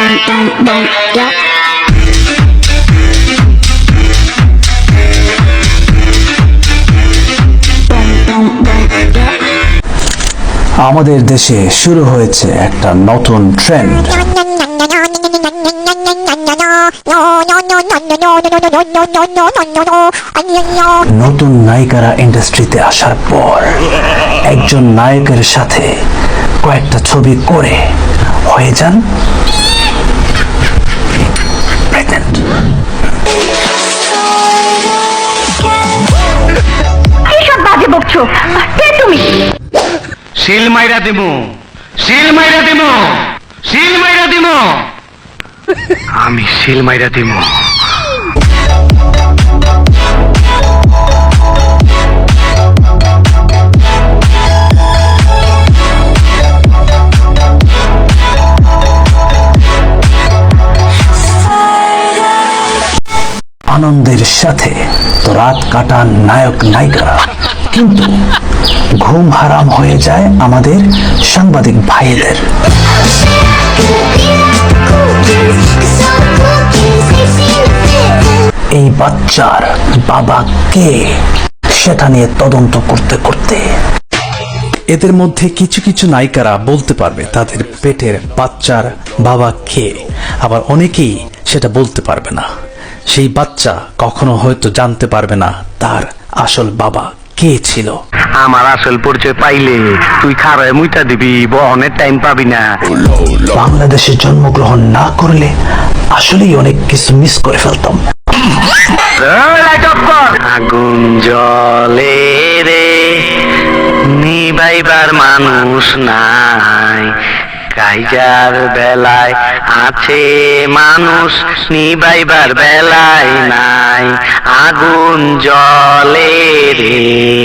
yeah. আমাদের দেশে শুরু হয়েছে একটা নতুন ট্রেন্ড নতুন নায়িকারা ইন্ডাস্ট্রিতে আসার পর একজন নায়কের সাথে কয়েকটা ছবি করে হয়ে যান বকছো কে তুমি? শিল মাইরা দিমু। শিল মাইরা দিমু। শিল মাইরা দিমু। আমি শিল মাইরা দিমু। আনন্দের সাথে তো রাত কাটান নায়ক নায়িকারা কিন্তু ঘুম হারাম হয়ে যায় আমাদের সাংবাদিক ভাইদের। এই বাচ্চার বাবা কে? সেটা নিয়ে তদন্ত করতে করতে। এদের মধ্যে কিছু কিছু নায়িকারা বলতে পারবে তাদের পেটের বাচ্চার বাবা কে। আবার অনেকেই সেটা বলতে পারবে না। সেই বাচ্চা কখনো হয়তো জানতে পারবে না তার আসল বাবা কে ছিল আমার আসল পরিচয় পাইলে তুই খারায় মুইটা দিবি বহনের টাইম পাবি না। বাংলাদেশে জন্মগ্রহণ না করলে আসলেই অনেক কিছু মিস করে ফেলতাম। আগুন জলে রে নিবাইবার মানুষ নাই। কাইজার বেলায় আছে মানুষ নিবাইবার বেলায় নাই। আগুন জলে রে।